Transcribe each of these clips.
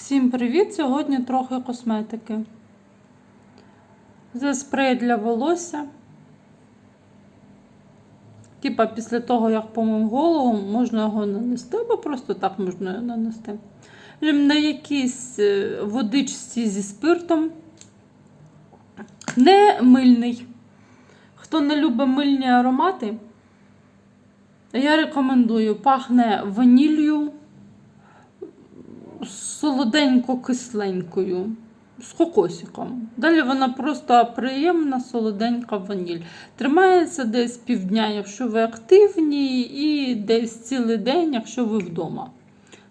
Всім привіт! Сьогодні трохи косметики. Це спрей для волосся. Типа після того, як помив голову, можна його нанести, або просто так можна його нанести. На якійсь е, водичці зі спиртом. Не мильний. Хто не любить мильні аромати, я рекомендую. Пахне ваніллю солоденько-кисленькою, з кокосиком. Далі вона просто приємна, солоденька ваніль. Тримається десь півдня, якщо ви активні, і десь цілий день, якщо ви вдома.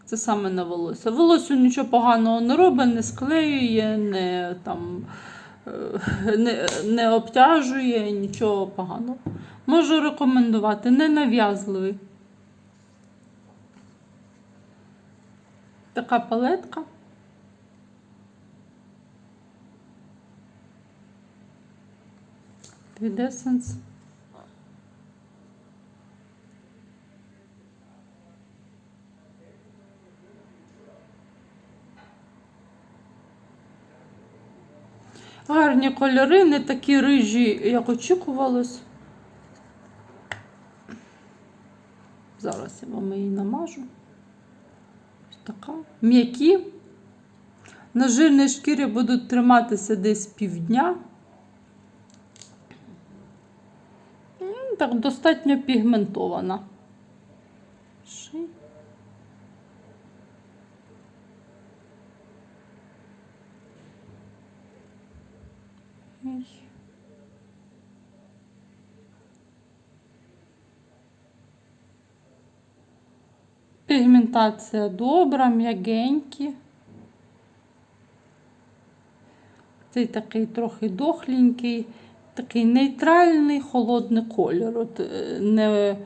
Це саме на волосся. Волосю нічого поганого не робить, не склеює, не там. е, Не, не обтяжує нічого поганого. Можу рекомендувати, ненав'язливий. Така палетка. Від. Гарні кольори, не такі рижі, як очікувалось. Зараз я вам її намажу. Така. М'які. На жирній шкірі будуть триматися десь півдня. Так, достатньо пігментована. Пігментація добра, м'ягенькі. Цей такий трохи дохленький, такий нейтральний холодний колір. От е, не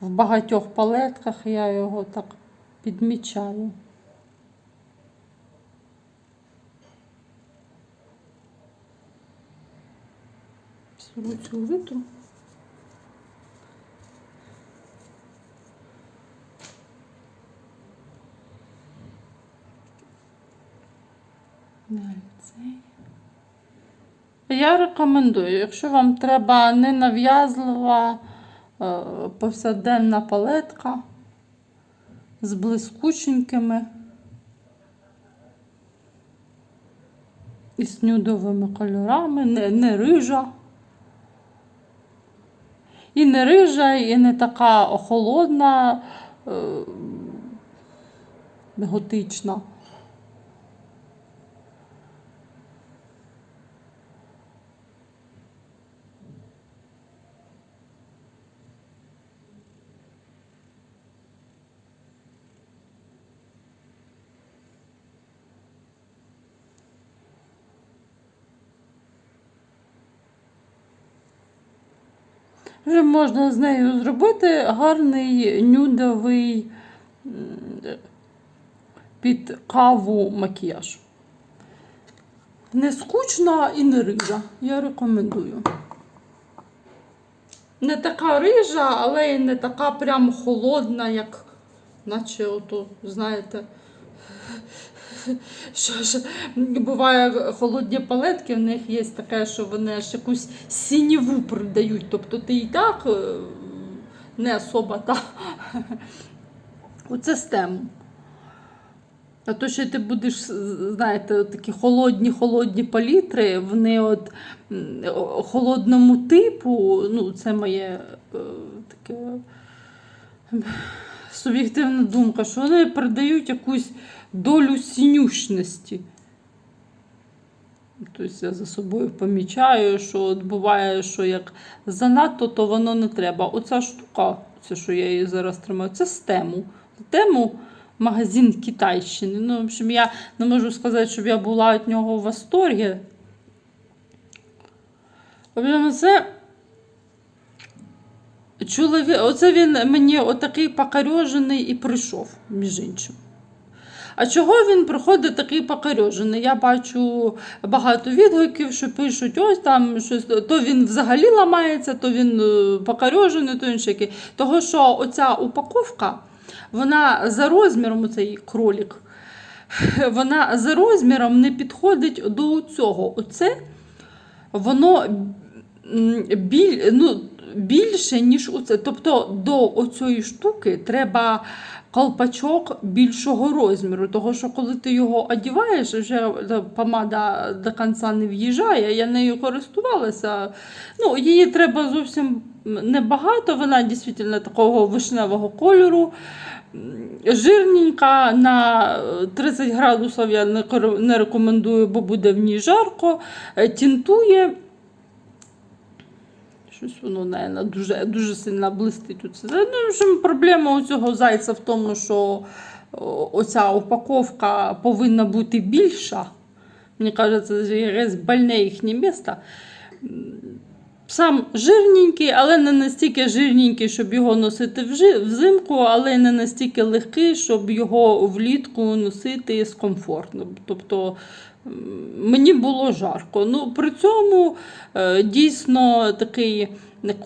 в багатьох палетках я його так підмічаю. Всю цю витру. Далі цей. Я рекомендую, якщо вам треба ненав'язлива е, повсякденна палетка з блискученькими і з нюдовими кольорами, не, не рижа. І не рижа, і не така холодна, е, готична. Вже можна з нею зробити гарний нюдовий під каву макіяж. Не скучна і не рижа. Я рекомендую. Не така рижа, але й не така прям холодна, як наче ото, знаєте. Що ж, буває холодні палетки, в них є таке, що вони аж якусь сініву придають. Тобто ти і так е, не особа та оце з. А то, що ти будеш, знаєте, такі холодні-холодні палітри, вони от холодному типу, ну, це моє е, таке суб'єктивна думка, що вони передають якусь долю синющності. Тобто я за собою помічаю, що от буває, що як занадто, то воно не треба. Оця штука, це що я її зараз тримаю, це з тему. Тему магазин Китайщини. Ну, в общем, я не можу сказати, щоб я була від нього в восторгі. Це чоловік, оце він мені отакий покорьожений і прийшов, між іншим. А чого він приходить такий покорьожений? Я бачу багато відгуків, що пишуть, ось там щось, то він взагалі ламається, то він е, покорьожений, то ще. Того, що оця упаковка, вона за розміром, цей кролик, вона за розміром не підходить до цього. Оце воно біль, ну, більше, ніж оце. Тобто до оцієї штуки треба колпачок більшого розміру. Того, що коли ти його одіваєш, вже помада до кінця не в'їжджає, я нею користувалася. Ну, її треба зовсім небагато, вона дійсно такого вишневого кольору. Жирненька на 30 градусів я не рекомендую, бо буде в ній жарко. Е, Тінтує. Щось воно, наверное, дуже, дуже сильно блистить. Оце. Ну, проблема у цього зайця в тому, що оця упаковка повинна бути більша. Мені кажеться, це якесь больне їхнє місто. Сам жирненький, але не настільки жирненький, щоб його носити взимку, але не настільки легкий, щоб його влітку носити скомфортно. Тобто м, мені було жарко. Ну, при цьому е, дійсно такий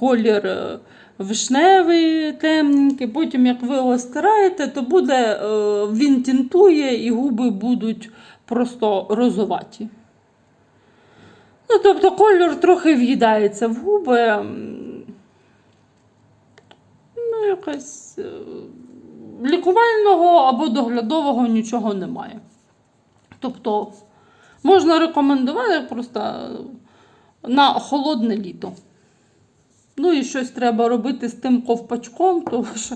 колір е, вишневий, темненький. Потім, як ви його стираєте, то буде, е, він тінтує і губи будуть просто розоваті. Ну, тобто кольор трохи в'їдається в губи. Ну, якось лікувального або доглядового нічого немає. Тобто можна рекомендувати просто на холодне літо. Ну і щось треба робити з тим ковпачком, тому що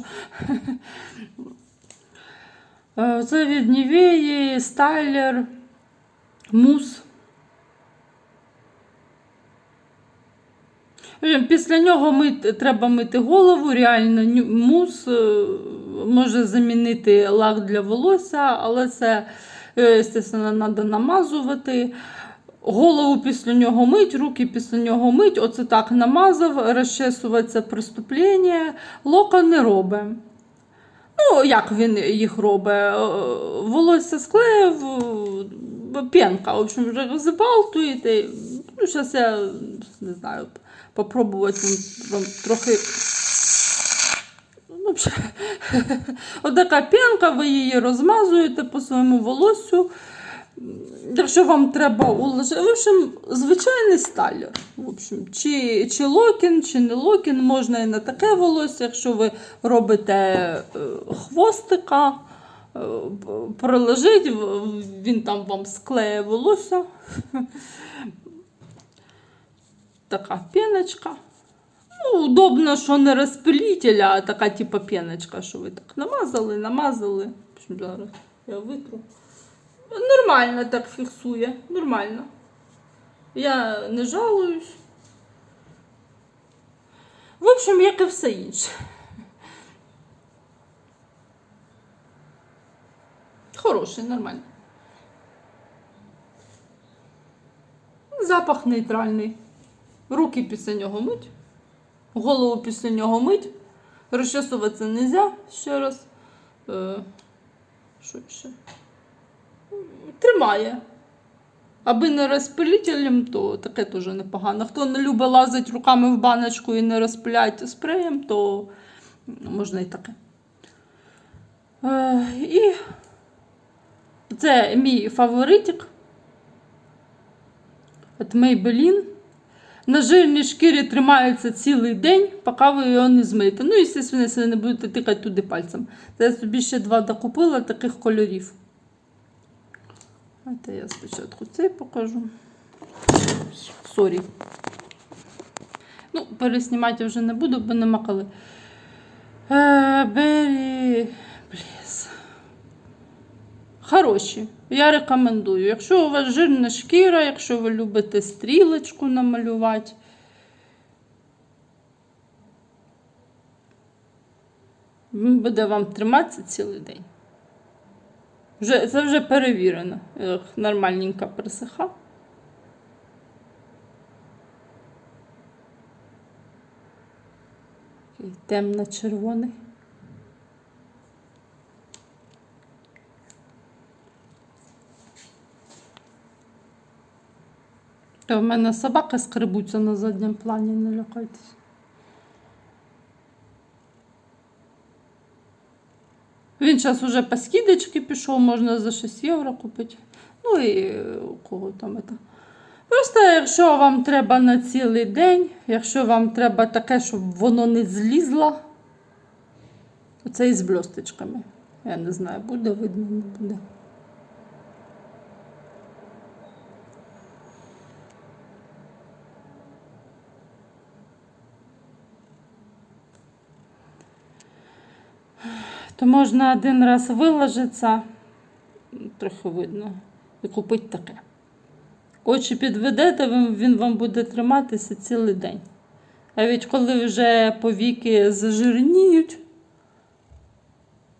е, це від Нівеї, Стайлер, Мус. Е, Після нього мити, треба мити голову, реально мус е, може замінити лак для волосся, але це, е, звісно, треба намазувати. Голову після нього мить, руки після нього мить. Оце так намазав, розчесується преступлення. Лока не робить. Ну, як він їх робить? Е, Волосся склеїв, е, пенка, в общем, вже розбалтуєте. Ну, зараз я не знаю, попробувати трохи. Ну, Отака пенка, ви її розмазуєте по своєму волосю. Якщо вам треба уложити, в общем, звичайний сталер. В общем, чи, чи локін, чи не локін, можна і на таке волосся, якщо ви робите е, хвостика, е, п- приложить, в- він там вам склеє волосся. Така піночка. Ну, удобно, що не розпилитель, а така типу піночка, що ви так намазали, намазали. Зараз я витру. Нормально так фіксує, нормально. Я не жалуюсь. В общем, як і все інше. Хороший, нормальний. Запах нейтральний. Руки після нього мить. Голову після нього мить. Розчесуватися не можна ще раз. Е, що ще? Тримає. Аби не розпилителем, то таке теж непогано. Хто не любить лазити руками в баночку і не розпиляти спреєм, то можна і таке. Е, і це мій фаворитик. От Maybelline. На жирній шкірі тримається цілий день, поки ви його не змиєте. Ну, і, звісно, ви не будете тикати туди пальцем. Це я собі ще два докупила таких кольорів. Це я спочатку цей покажу. Сорі. Ну, переснімати вже не буду, бо нема коли. Е, Бері. Бліз. Хороші. Я рекомендую. Якщо у вас жирна шкіра, якщо ви любите стрілочку намалювати. Він буде вам триматися цілий день. Вже, це вже перевірено. Нормальненько присиха. Темно-червоний. Та в мене собака скребуться на задньому плані, не лякайтесь. Він зараз уже по скидочці пішов, можна за 6 євро купити. Ну і е, у кого там це. Просто якщо вам треба на цілий день, якщо вам треба таке, щоб воно не злізло, оце із блісточками. Я не знаю, буде видно, не буде. То можна один раз виложитися, трохи видно, і купити таке. Очі підведете, він вам буде триматися цілий день. А від коли вже повіки зажирніють,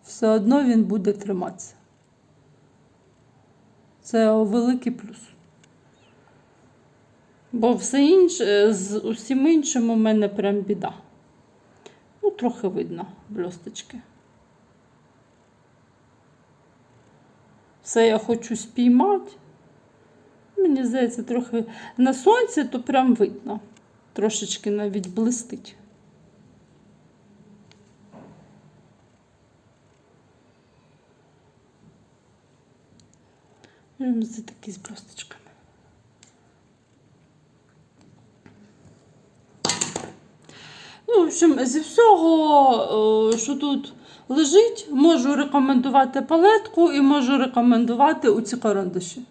все одно він буде триматися. Це великий плюс. Бо все інше, з усім іншим у мене прям біда. Ну, трохи видно блісточки. Все я хочу спіймати. Мені здається, трохи на сонці, то прям видно. Трошечки навіть блистить. Це такі з блісточками. Ну, в общем, зі всього, е, що тут лежить, можу рекомендувати палетку і можу рекомендувати оці карандаші.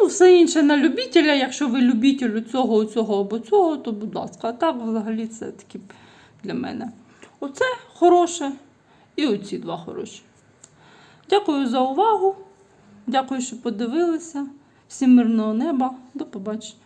Ну, все інше на любителя. Якщо ви любителю цього, цього або цього, то будь ласка. А так взагалі це такі для мене. Оце хороше і оці два хороші. Дякую за увагу. Дякую, що подивилися. Всім мирного неба. До побачення.